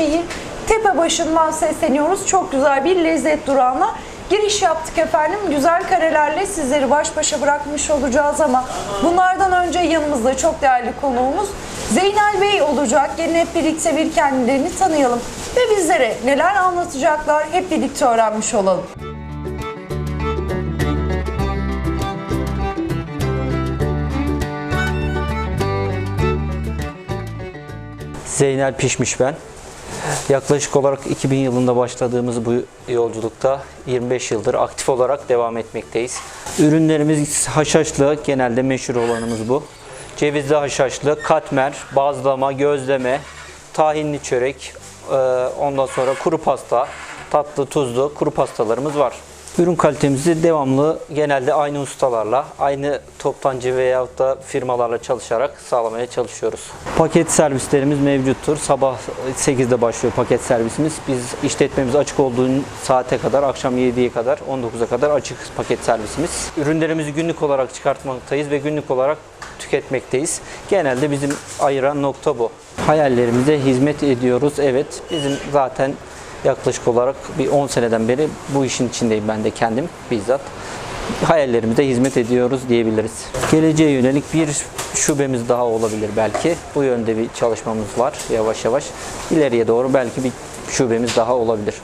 Nevşehir Tepebaşı'ndan sesleniyoruz. Çok güzel bir lezzet durağına giriş yaptık efendim. Güzel karelerle sizleri baş başa bırakmış olacağız ama bunlardan önce yanımızda çok değerli konuğumuz Zeynel Bey olacak. Gelin hep birlikte bir kendilerini tanıyalım ve bizlere neler anlatacaklar hep birlikte öğrenmiş olalım. Zeynel Pişmiş ben. Yaklaşık olarak 2000 yılında başladığımız bu yolculukta 25 yıldır aktif olarak devam etmekteyiz. Ürünlerimiz haşhaşlı, genelde meşhur olanımız bu. Cevizli haşhaşlı, katmer, bazlama, gözleme, tahinli çörek, ondan sonra kuru pasta, tatlı, tuzlu kuru pastalarımız var. Ürün kalitemizi devamlı genelde aynı ustalarla, aynı toptancı veyahut da firmalarla çalışarak sağlamaya çalışıyoruz. Paket servislerimiz mevcuttur. Sabah 8'de başlıyor paket servisimiz. Biz işletmemiz açık olduğu saate kadar, akşam 7'ye kadar, 19'a kadar açık paket servisimiz. Ürünlerimizi günlük olarak çıkartmaktayız ve günlük olarak tüketmekteyiz. Genelde bizim ayıran nokta bu. Hayallerimize hizmet ediyoruz. Evet, bizim zaten yaklaşık olarak bir 10 seneden beri bu işin içindeyim ben de kendim bizzat. Hayallerimize hizmet ediyoruz diyebiliriz. Geleceğe yönelik bir şubemiz daha olabilir belki. Bu yönde bir çalışmamız var yavaş yavaş. İleriye doğru belki bir şubemiz daha olabilir.